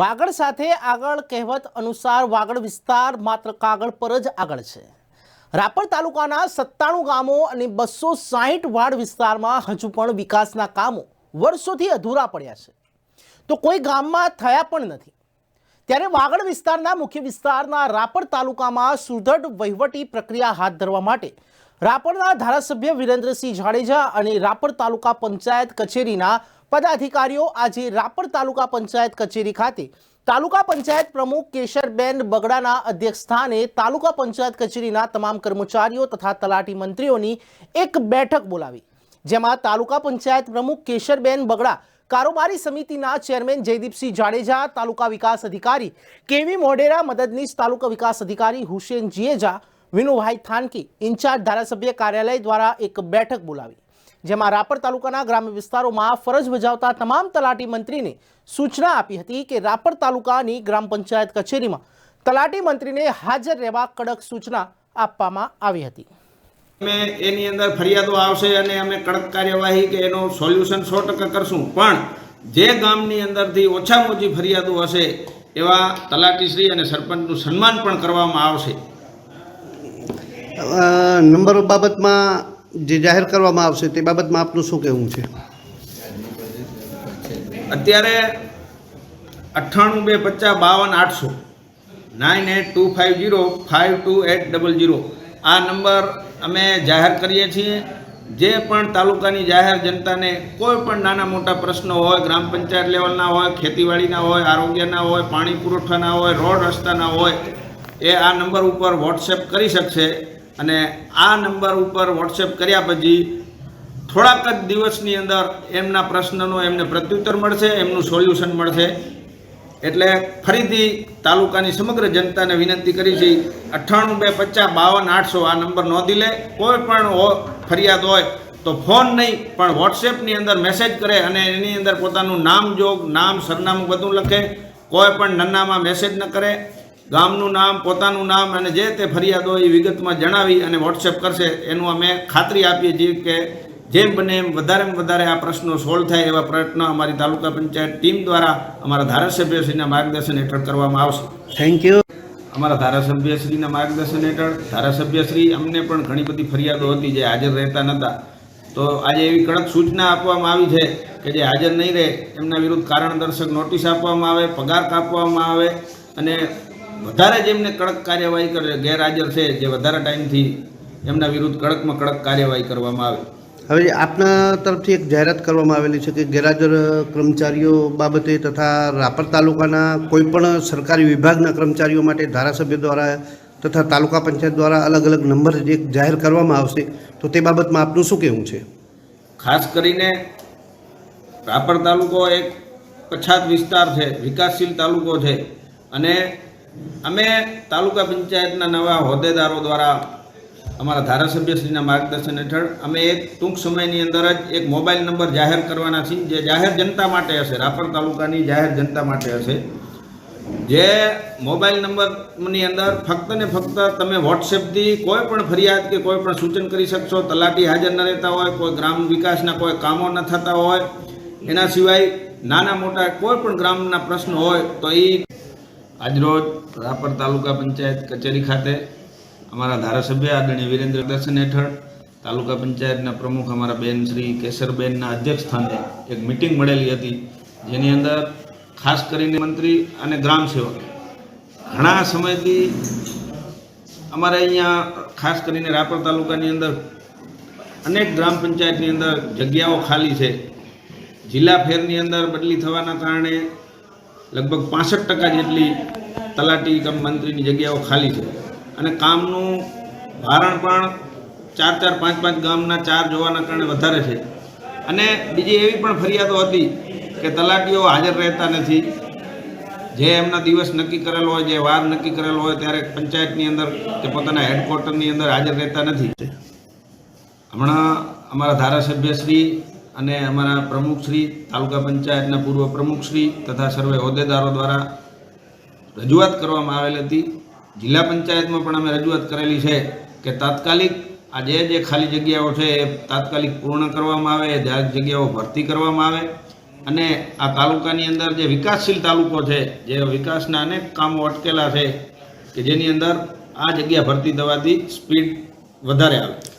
વાગડ સાથે આગળ કહેવત અનુસાર વાગડ વિસ્તાર માત્ર કાગળ પર જ આગળ છે. રાપર તાલુકાના સત્તાણું ગામો અને બસો સાહીઠ વાડ વિસ્તારમાં હજુ પણ વિકાસના કામો વર્ષોથી અધૂરા પડ્યા છે. તો કોઈ ગામમાં થયા પણ નથી. ત્યારે વાગડ વિસ્તારના મુખ્ય વિસ્તારના રાપર તાલુકામાં સુદૃઢ વહીવટી પ્રક્રિયા હાથ ધરવા માટે રાપરના ધારાસભ્ય વિરેન્દ્રસિંહ જાડેજા અને રાપર તાલુકા પંચાયત કચેરીના પદાધિકારીઓ આજે રાપર તાલુકા પંચાયત કચેરી ખાતે તાલુકા પંચાયત પ્રમુખ કેશરબેન બગડાના અધ્યક્ષસ્થાને તાલુકા પંચાયત કચેરીના તમામ કર્મચારીઓ તથા તલાટી મંત્રીઓની એક બેઠક બોલાવી. જેમાં તાલુકા પંચાયત પ્રમુખ કેશરબેન બગડા, કારોબારી સમિતિના ચેરમેન જયદીપસિંહ જાડેજા, તાલુકા વિકાસ અધિકારી કેવી મોઢેરા મદદનીશ તાલુકા વિકાસ અધિકારી હુસેન જીએજા, વિનુભાઈ થાનકી, ઇન્ચાર્જ ધારાસભ્ય કાર્યાલય દ્વારા એક બેઠક બોલાવી. જેમાં રાપર તાલુકાના ગ્રામ્ય વિસ્તારોમાં ફરજ બજાવતા તમામ તલાટી મંત્રીને સૂચના આપી હતી કે રાપર તાલુકાની ગ્રામ પંચાયત કચેરીમાં તલાટી મંત્રીને હાજર રહેવા કડક સૂચના આપવામાં આવી હતી. અમે એની અંદર ફરિયાદો આવશે અને અમે કડક કાર્યવાહી કે એનું સોલ્યુશન સો ટકા કરશું. પણ જે ગામની અંદરથી ઓછામાં ઓછી ફરિયાદો હશે એવા તલાટીશ્રી અને સરપંચનું સન્માન પણ કરવામાં આવશે. નંબર બાબતમાં જે જાહેર કરવામાં આવશે તે બાબતમાં આપનું શું કહેવું છે અત્યારે અઠ્ઠાણું બે પચાસ બાવન આઠસો nine eight two five zero five two eight double zero આ નંબર અમે જાહેર કરીએ છીએ જે પણ તાલુકાની જાહેર જનતાને કોઈ પણ નાના મોટા પ્રશ્નો હોય ગ્રામ પંચાયત લેવલના હોય ખેતીવાડીના હોય આરોગ્યના હોય પાણી પુરવઠાના હોય રોડ રસ્તાના હોય એ આ નંબર ઉપર વોટ્સએપ કરી શકશે અને આ નંબર ઉપર વોટ્સએપ કર્યા પછી થોડાક જ દિવસની અંદર એમના પ્રશ્નનો એમને પ્રત્યુત્તર મળશે, એમનું સોલ્યુશન મળશે. એટલે ફરીથી તાલુકાની સમગ્ર જનતાને વિનંતી કરી છે, અઠ્ઠાણું બે પચાસ બાવન આઠસો આ નંબર નોંધી લે. કોઈ પણ ફરિયાદ હોય તો ફોન નહીં, પણ વોટ્સએપની અંદર મેસેજ કરે અને એની અંદર પોતાનું નામ, જોગ, નામ, સરનામું બધું લખે. કોઈ પણ નન્નામાં મેસેજ ન કરે. ગામનું નામ પોતાનું નામ અને જે તે ફરિયાદ હોય એ વિગતમાં જણાવી અને વોટ્સએપ કરશે એનું અમે ખાતરી આપીએ છીએ કે જેમ બને એમ વધારેમાં વધારે આ પ્રશ્નો સોલ્વ થાય એવા પ્રયત્નો અમારી તાલુકા પંચાયત ટીમ દ્વારા અમારા ધારાસભ્યશ્રીના માર્ગદર્શન હેઠળ કરવામાં આવશે. થેન્ક યુ અમારા ધારાસભ્યશ્રીના માર્ગદર્શન હેઠળ ધારાસભ્યશ્રી અમને પણ ઘણી બધી ફરિયાદો હતી જે હાજર રહેતા નહોતા. તો આજે એવી કડક સૂચના આપવામાં આવી છે કે જે હાજર નહીં રહે એમના વિરુદ્ધ કારણ દર્શક નોટિસ આપવામાં આવે પગાર કાપવામાં આવે અને વધારે જેમને કડક કાર્યવાહી કરે ગેરહાજર છે જે વધારે ટાઈમથી એમના વિરુદ્ધ કડકમાં કડક કાર્યવાહી કરવામાં આવે. હવે આપના તરફથી એક જાહેરાત કરવામાં આવેલી છે કે ગેરહાજર કર્મચારીઓ બાબતે તથા રાપર તાલુકાના કોઈપણ સરકારી વિભાગના કર્મચારીઓ માટે ધારાસભ્ય દ્વારા તથા તાલુકા પંચાયત દ્વારા અલગ અલગ નંબર એક જાહેર કરવામાં આવશે તો તે બાબતમાં આપનું શું કહેવું છે? ખાસ કરીને રાપર તાલુકો એક પછાત વિસ્તાર છે વિકાસશીલ તાલુકો છે અને અમે તાલુકા પંચાયતના નવા હોદ્દેદારો દ્વારા અમારા ધારાસભ્યશ્રીના માર્ગદર્શન હેઠળ અમે એક ટૂંક સમયની અંદર જ એક મોબાઈલ નંબર જાહેર કરવાના છીએ, જે જાહેર જનતા માટે હશે. રાપર તાલુકાની જાહેર જનતા માટે હશે. જે મોબાઈલ નંબરની અંદર ફક્ત ને ફક્ત તમે વોટ્સએપથી કોઈ પણ ફરિયાદ કે કોઈ પણ સૂચન કરી શકશો, તલાટી હાજર ન રહેતા હોય, કોઈ ગ્રામ વિકાસના કોઈ કામો ન થતા હોય, એના સિવાય નાના મોટા કોઈ પણ ગ્રામના પ્રશ્નો હોય તો એ આજરોજ રાપર તાલુકા પંચાયત કચેરી ખાતે અમારા ધારાસભ્ય આદરણીય વિરેન્દ્ર દર્શન હેઠળ તાલુકા પંચાયતના પ્રમુખ અમારા બેન શ્રી કેસરબેનના અધ્યક્ષ સ્થાને એક મિટિંગ મળેલી હતી, જેની અંદર ખાસ કરીને મંત્રી અને ગ્રામ સેવક. ઘણા સમયથી અમારે અહીંયા ખાસ કરીને રાપર તાલુકાની અંદર અનેક ગ્રામ પંચાયતની અંદર જગ્યાઓ ખાલી છે. જિલ્લા ફેરની અંદર બદલી થવાના કારણે લગભગ પાસઠ ટકા જેટલી તલાટી કમ મંત્રીની જગ્યાઓ ખાલી છે. અને કામનું ભારણ પણ ચાર ચાર પાંચ પાંચ ગામના ચાર જોવાના કારણે વધારે છે. અને બીજી એવી પણ ફરિયાદો હતી કે તલાટીઓ હાજર રહેતા નથી. જે એમના દિવસ નક્કી કરેલો હોય, જે વાર નક્કી કરેલો હોય, ત્યારે પંચાયતની અંદર કે પોતાના હેડક્વાર્ટરની અંદર હાજર રહેતા નથી. હમણાં અમારા ધારાસભ્યશ્રી અને અમારા પ્રમુખશ્રી તાલુકા પંચાયતના પૂર્વ પ્રમુખશ્રી તથા સર્વે હોદ્દેદારો દ્વારા રજૂઆત કરવામાં આવેલ હતી. જિલ્લા પંચાયતમાં પણ અમે રજૂઆત કરેલી છે કે તાત્કાલિક આ જે જે ખાલી જગ્યાઓ છે એ તાત્કાલિક પૂર્ણ કરવામાં આવે જાહેર જગ્યાઓ ભરતી કરવામાં આવે. અને આ તાલુકાની અંદર જે વિકાસશીલ તાલુકો છે, જે વિકાસના અનેક કામો અટકેલા છે કે જેની અંદર આ જગ્યા ભરતી થવાથી સ્પીડ વધારે આવે.